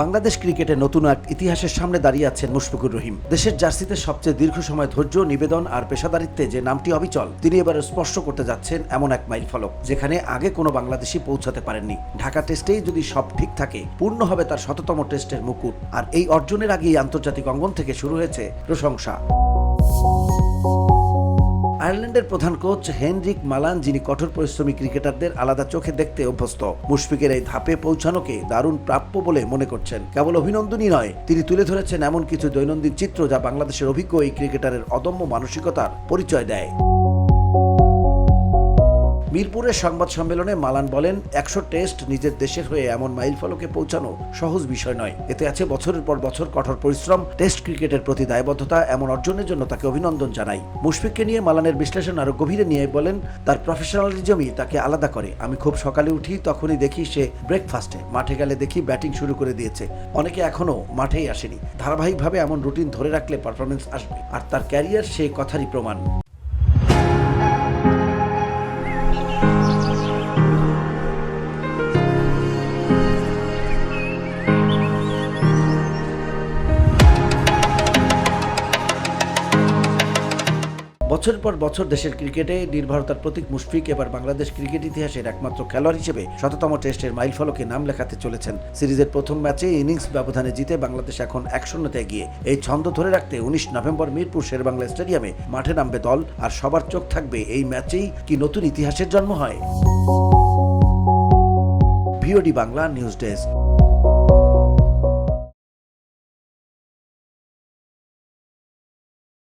বাংলাদেশ ক্রিকেটে নতুন এক ইতিহাসের সামনে দাঁড়িয়ে আছেন মুশফিকুর রহিম। দেশের জার্সিতে সবচেয়ে দীর্ঘ সময় ধৈর্য, নিবেদন আর পেশাদারিত্বে যে নামটি অবিচল, তিনি এবার স্পর্শ করতে যাচ্ছেন এমন এক মাইল ফলক, যেখানে আগে কোনো বাংলাদেশি পৌঁছাতে পারেননি। ঢাকা টেস্টেই যদি সব ঠিক থাকে, পূর্ণ হবে তার শততম টেস্টের মুকুট। আর এই অর্জনের আগেই আন্তর্জাতিক অঙ্গন থেকে শুরু হয়েছে প্রশংসা। আয়ারল্যান্ডের প্রধান কোচ হেনরিক মালান, যিনি কঠোর পরিশ্রমী ক্রিকেটারদের আলাদা চোখে দেখতে অভ্যস্ত। মুশফিকের এই ধাপে পৌঁছানোকে দারুণ প্রাপ্য বলে মনে করছেন। কেবল অভিনন্দনই নয়, তিনি তুলে ধরেছেন এমন কিছু দৈনন্দিন চিত্র যা বাংলাদেশের অভিজ্ঞ এই ক্রিকেটারের অদম্য মানসিকতার পরিচয় দেয়। মিরপুরের সংবাদ সম্মেলনে মালান বলেন, একশো টেস্ট নিজের দেশের হয়ে এমন মাইল ফলকে পৌঁছানো সহজ বিষয় নয়। এতে আছে বছরের পর বছর কঠোর পরিশ্রম, টেস্ট ক্রিকেটের প্রতি দায়বদ্ধতা, এমন অর্জনের জন্য তাকে অভিনন্দন জানাই। মুশফিককে নিয়ে মালানের বিশ্লেষণ আরও গভীরে নিয়ে বলেন, তার প্রফেশনালিজমই তাকে আলাদা করে। আমি খুব সকালে উঠি, তখনই দেখি সে ব্রেকফাস্টে। মাঠে গেলে দেখি ব্যাটিং শুরু করে দিয়েছে। অনেকে এখনও মাঠেই আসেনি। ধারাবাহিকভাবে এমন রুটিন ধরে রাখলে পারফরমেন্স আসবে। আর তার ক্যারিয়ার সে কথারই প্রমাণ। বছর পর বছর দেশের ক্রিকেটে নির্ভরতার প্রতীক মুশফিক এবার বাংলাদেশ ক্রিকেট ইতিহাসের একমাত্র খেলোয়াড় হিসেবে শততম টেস্টের মাইল ফলকে নাম লেখাতে চলেছেন। সিরিজের প্রথম ম্যাচে ইনিংস ব্যবধানে জিতে বাংলাদেশ এখন এক শূন্যতে এগিয়ে। এই ছন্দ ধরে রাখতে উনিশ নভেম্বর মিরপুর শেরবাংলা স্টেডিয়ামে মাঠে নামবে দল। আর সবার চোখ থাকবে এই ম্যাচেই কি নতুন ইতিহাসের জন্ম হয়? VOD Bangla news desk.